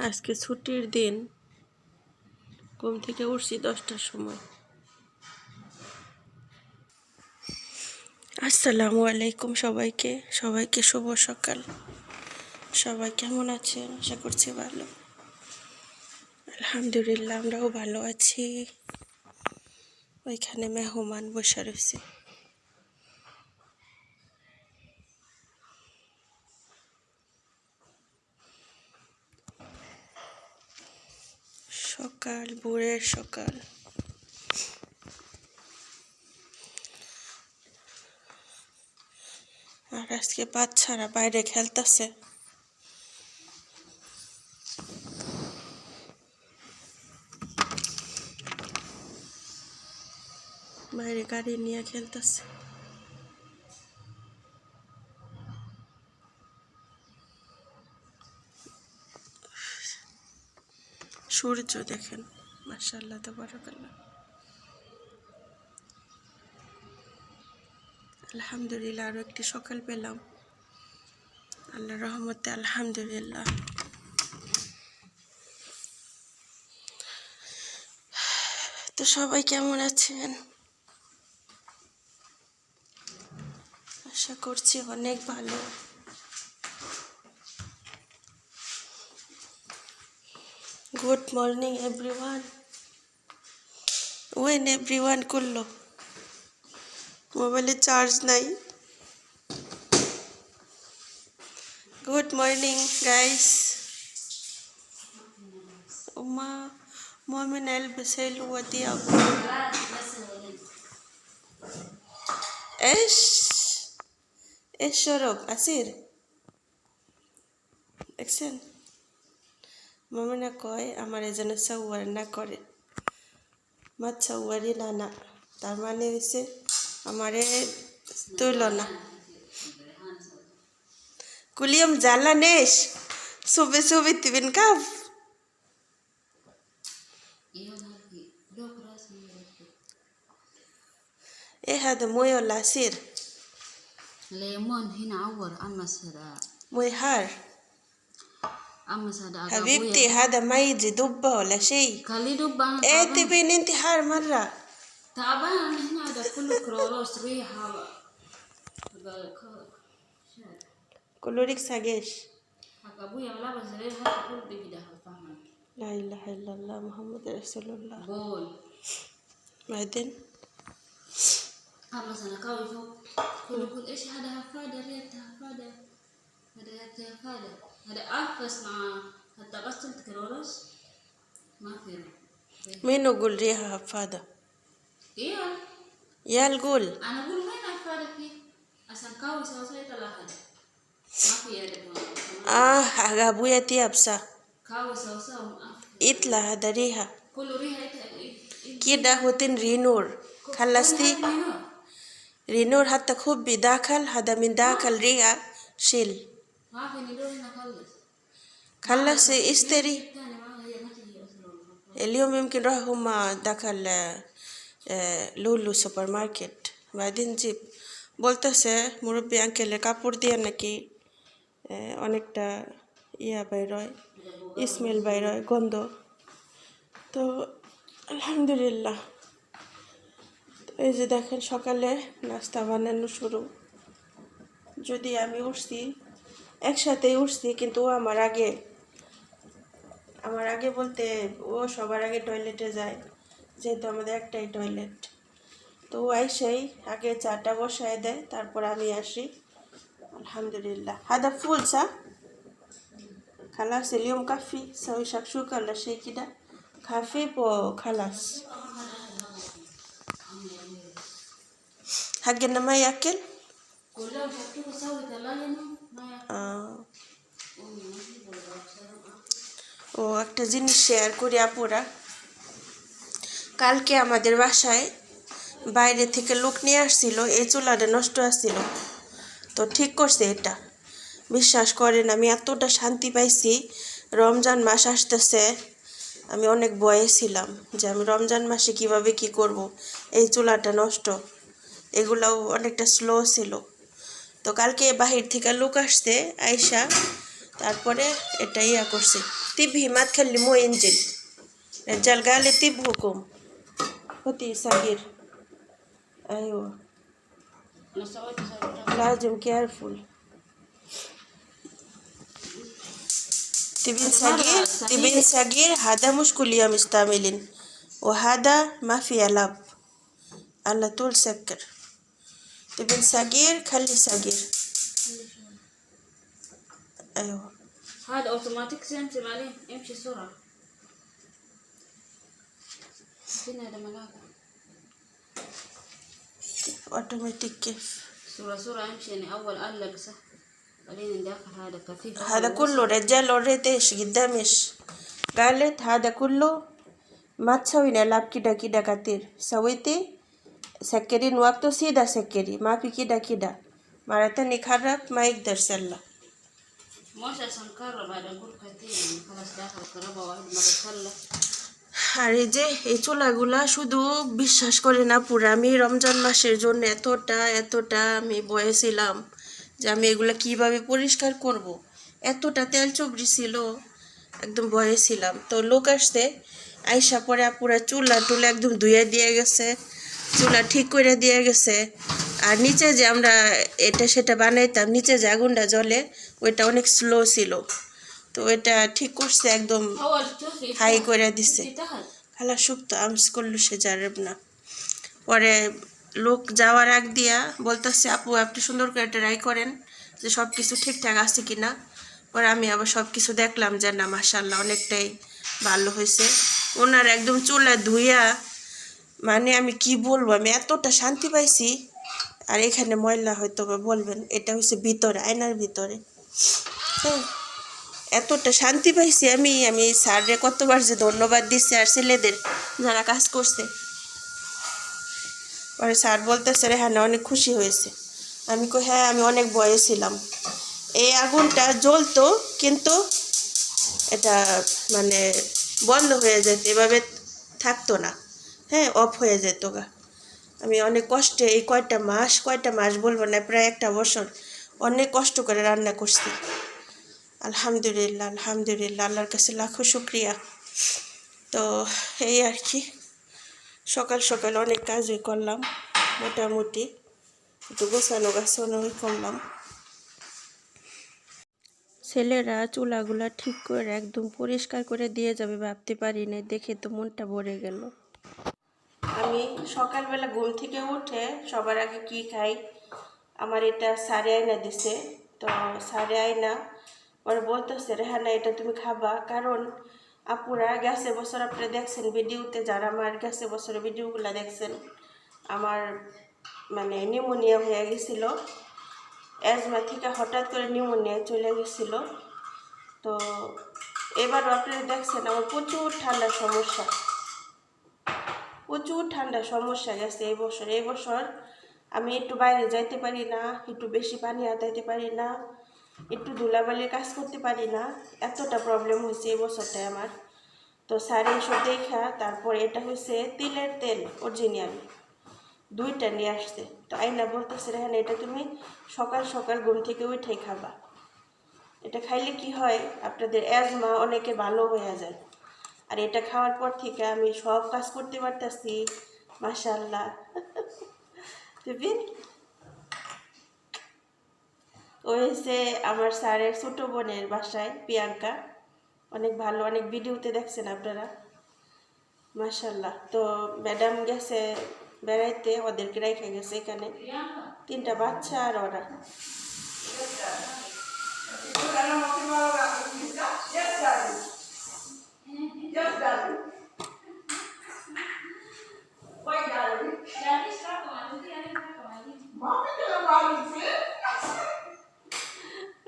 আজকে ছুটির দিন। ঘুম থেকে উঠছি দশটার সময়। আসসালামু আলাইকুম সবাইকে। সবাইকে শুভ সকাল। সবাই কেমন আছেন? আশা করছি ভালো। আলহামদুলিল্লাহ, আমরাও ভালো আছি। ওইখানে মেহমান বসে রয়েছে সকাল ভোরের সকাল। আর আজকে বাচ্চারা বাইরে খেলতেছে। বাইরে গাড়ি নিয়ে খেলতেছে। সূর্য দেখেন। মার্শাল্লাহ তো বারাকাল্লাহ আলহামদুলিল্লাহ আরও একটি সকাল পেলাম। আল্লাহ রহমতে, আলহামদুলিল্লাহ। তো সবাই কেমন আছেন? আশা করছি অনেক ভালো। Good morning everyone when everyone করল। মোবাইলে চার্জ নাই। গুড মর্নিং গাইস মা মমিন এল বেসেল ওয়াদি আবু। এস এস সৌরভ, আসির। দেখছেন? মমিনা কয়, আমার এজন্য সৌয়ার না করে। মাছ সাউয়ারি না না তার মানে হয়েছে আমারে তুইল না কুলিয়ম জ্বালা নেস সুবে সুবে তিবিন কাপ এ হাদ মই লাসির ليمون هنا عور أمس هذا মই أمس هذا حبيبتي هذا ما يجي دبة ولا شيء خليه دب أنا إيه تبين انت حار مرة تعبان أنا هنا هذا كله كروروس ريحة هذا ك- شاد. كلوريك ساجيش حق أبويا ملابس زي حتى كل بيجي ده فاهمة لا إله إلا الله محمد رسول الله بول بعدين أمس أنا كاوي فوق كله كل إيش هذا هفادة ريحة هفادة هذا هفادة هذا أنفس مع حتى غسلت كروروس ما في ريحة. مين يقول ريحة هفادة إيه يا القول أنا أقول وين الفارق فيه؟ عشان كاوي سوا سوا يطلع هذا ما في يد آه حق أبويا تيابسا كاوي سوا سوا ما في. يطلع هذا ريحة كله ريحة يت- يت- يت- كده هوتين رينور خلصتي كل هذا منو؟ رينور حتى خبي داخل هذا من داخل ريحة شيل ما في ندور هنا خلص خلص اشتري تاني ما هي ما تجي أصلا اليوم يمكن راح هم دخل آه، آه، লুলু সুপার মার্কেট بعدين জিপ বলতেছে মুরব্বী আঙ্কেলের কাপড় দিয়ে নাকি আহ, অনেকটা ইয়া বাইরয় স্মেল বাইরয় গন্ধ তো আলহামদুলিল্লাহ তো এই যে দেখেন সকালে নাস্তা বানানো শুরু যদি আমি উঠছি একসাথেই উঠছি কিন্তু ও আমার আগে আমার আগে বলতে ও সবার আগে টয়লেটে যায় যেহেতু আমাদের একটাই টয়লেট তো ও আইসেই আগে চাটা বসায় দেয় তারপর আমি আসি আলহামদুলিল্লাহ হাদা ফুল সা خلاص اليوم كفي سوي شكشوكة ولا شيء كده خفيف وخلاص حقنا ما ياكل كلهم شفتوه سوي ثلاجة ما يأكل. আহ, ও একটা জিনিস শেয়ার করি আপুরা। কালকে আমাদের বাসায় বাইরে থেকে লোক নিয়ে আসছিল, এই চুলাটা নষ্ট আসছিল। তো ঠিক করছে এটা। বিশ্বাস করেন, আমি এতটা শান্তি পাইছি, রমজান মাস আসতেছে, আমি অনেক ভয়ে ছিলাম যে আমি রমজান মাসে কীভাবে কি করব? এই চুলাটা নষ্ট। এগুলাও অনেকটা স্লো ছিল। তো কালকে বাহির থেকে লোক আসছে আয়সা তারপরে এটা ইয়া করছে تبهي ما تكلموه ينزل الرجال قال لي تبهكم خدي صغير ايوه انا سويت سويت لازم كيرفول تبين صغير تبين صغير هذا مش كل يوم يستعملين وهذا ما فيه لب على طول سكر تبين صغير خلي صغير أيوه. هذا أوتوماتيك سنتم عليه يمشي بسرعة. فين هذا ملاك أوتوماتيك كيف؟ سرعة سرعة يمشي يعني أول علق صح بعدين ندخل هذا خفيف هذا كله رجال اوريدي إيش؟ قدام إيش؟ قالت هذا كله ما تسوين لاب كده كده كتير. سويتي؟ سكرين وقته سيدا سكري ما في كده كده مرة تاني يخرب ما يقدر سلا مش عشان كهرباء بعد أقول كتير يعني خلاص داخل كهرباء واحد مرة خلى আর এই যে এই চুলাগুলা শুধু বিশ্বাস করে না পুরো আমি রমজান মাসের জন্য এতটা এতটা আমি বয়েছিলাম যে আমি এগুলা কিভাবে পরিষ্কার করব। এতটা তেল চবড়ি ছিল একদম ভয়ে ছিলাম তো লোক আসতে আইসা পরে পুরা চুলা টুলা একদম ধুয়ে দিয়ে গেছে চুলা ঠিক করে দিয়ে গেছে। আর নিচে যে আমরা এটা সেটা বানাইতাম, নিচে যে আগুনটা জলে ওইটা অনেক স্লো ছিল। তো ওইটা ঠিক করছে, একদম হাই করে দিছে। খালা সুপ্ত আমস করল সে যারেব না। পরে লোক যাওয়ার আগ দিয়া বলতেছে, আপু, আপনি সুন্দর করে ট্রাই করেন যে সব কিছু ঠিকঠাক আছে কি না পরে আমি আবার সব কিছু দেখলাম যে না মাসাল্লাহ অনেকটাই ভালো হয়েছে। ওনার একদম চুলা ধুইয়া মানে আমি কি বলব? আমি এতটা শান্তি পাইছি। আর এখানে ময়লা হয়তো বলবেন, এটা হচ্ছে ভিতরে, আয়নার ভিতরে। হ্যাঁ এতটা শান্তি পাইছি আমি। আমি স্যাররে কতবার যে ধন্যবাদ দিচ্ছি, আর ছেলেদের যারা কাজ করছে। পরে স্যার বলতেছে, রেহানা, অনেক খুশি হয়েছে। আমি কই হ্যাঁ আমি অনেক ভয়ে ছিলাম। এই আগুনটা জ্বলতো, কিন্তু এটা মানে বন্ধ হয়ে যেত, এভাবে থাকতো না। হ্যাঁ অফ হয়ে যেত গা আমি অনেক কষ্টে এই কয়টা মাস কয়টা মাস বলব না, প্রায় একটা বছর অনেক কষ্ট করে রান্না করছি। আলহামদুলিল্লাহ আলহামদুলিল্লাহ, আল্লাহর কাছে লাখো শুক্রিয়া। তো এই আর কি, সকাল সকাল অনেক কাজই করলাম, মোটামুটি। একটু গোছানো গাছানোই করলাম। ছেলেরা চুলাগুলা ঠিক করে একদম পরিষ্কার করে দিয়ে যাবে, ভাবতে পারি না দেখে তো মনটা ভরে গেল। আমি সকালবেলা ঘুম থেকে উঠে সবার আগে কি খাই? আমার এটা সারে আয়না দিছে। তো সারে আয়না পরে বলতেছে, রেহানা, এটা তুমি খাবা? কারণ আপুরা গেছে বছর, আপনারা দেখছেন ভিডিওতে, যারা আমার গেছে বছরের ভিডিওগুলো দেখছেন, আমার মানে নিউমোনিয়া হয়ে গেছিল। অ্যাজমা থেকে হঠাৎ করে নিউমোনিয়া চলে গেছিল। তো এবারও আপনারা দেখছেন, আমার প্রচুর ঠান্ডার সমস্যা। প্রচুর ঠান্ডা সমস্যা গেছে এই বছর। এই বছর আমি একটু বাইরে যাইতে পারি না, একটু বেশি পানি হাতাইতে পারি না, একটু ধুলাবালির কাজ করতে পারি না। এতটা প্রবলেম হয়েছে এই আমার। তো স্যারে এসব দেখা, তারপর এটা হয়েছে তিলের তেল অরিজিনাল দুইটা নিয়ে আসছে। তো আইনা বলতেছে, রেহান, এটা তুমি সকাল সকাল ঘুম থেকে উঠে খাবা। এটা খাইলে কি হয়? আপনাদের অ্যাজমা অনেকে ভালো হয়ে যায়। আর এটা খাওয়ার পর থেকে আমি সব কাজ করতে পারতেছি মাশাল্লাহ তুবিন? ও হয়েছে আমার স্যারের ছোটো বোনের বাসায়, প্রিয়াঙ্কা। অনেক ভালো, অনেক ভিডিওতে দেখছেন আপনারা। মাশাল্লাহ তো ম্যাডাম গেছে বেড়াইতে, ওদেরকে রেখে গেছে এখানে। তিনটা বাচ্চা আর ওরা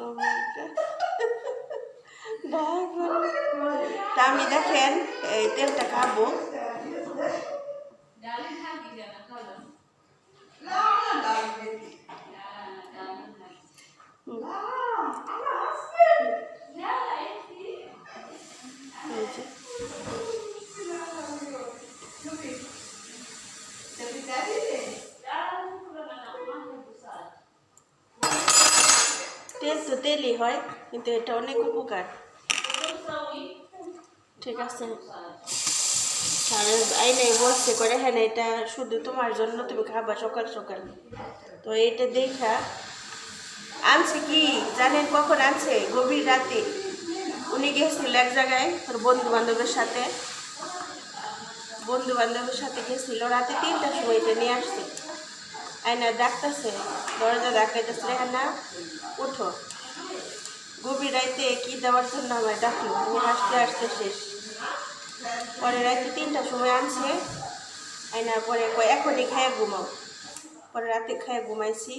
Oh my God. দেখুন। তা আমি দেখেন এই তেলটা খাব Dalam lagi jangan kalau. এই যে। হয়, কিন্তু এটা অনেক উপকার। ঠিক আছে। স্যারের আইনে বলছে করে হ্যাঁ এটা শুধু তোমার জন্য তুমি খাবা সকাল সকাল। তো এইটা দেখা আনছে কি, জানেন কখন আনছে? গভীর রাতে। উনি গেছিল এক জায়গায়, ওর বন্ধু বান্ধবের সাথে। বন্ধু বান্ধবের সাথে গেছিল, রাতে তিনটার সময় এটা নিয়ে আসছে। আয়না ডাকতেছে, দরজা ডাকাইতেছে রেখা না, উঠো। গভীর রাইতে কি দেওয়ার জন্য আমায় ডাকলো। আমি হাসতে হাসতে শেষ। পরে রাতে তিনটার সময় আনছে আয়নার পরে কয়, এখনই খায় ঘুমাও। পরে রাতে খায় ঘুমাইছি।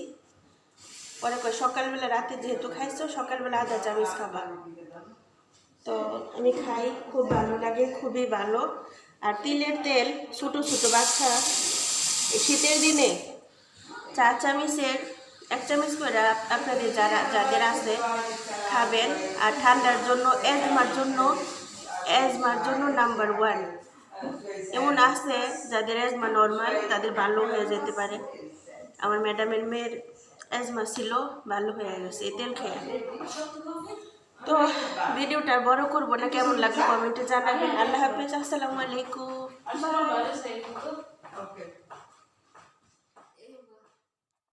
পরে কয়, সকালবেলা রাতে যেহেতু খাইছো, সকালবেলা আধা চামচ খাবা। তো আমি খাই, খুব ভালো লাগে, খুবই ভালো। আর তিলের তেল, ছোটো ছোটো বাচ্চা শীতের দিনে চা চামচের এক চামচ করে আপনাদের যারা, যাদের আছে, খাবেন। আর ঠান্ডার জন্য অ্যাজমার জন্য অ্যাজমার জন্য নাম্বার ওয়ান। এমন আছে যাদের অ্যাজমা নর্মাল, তাদের ভালো হয়ে যেতে পারে। আমার ম্যাডামের মেয়ের অ্যাজমা ছিল, ভালো হয়ে গেছে তেল খেয়ে। তো ভিডিওটা বড় করব না, কেমন লাগল কমেন্টে জানাবেন। আল্লাহ হাফিজ আসসালামু আলাইকুম।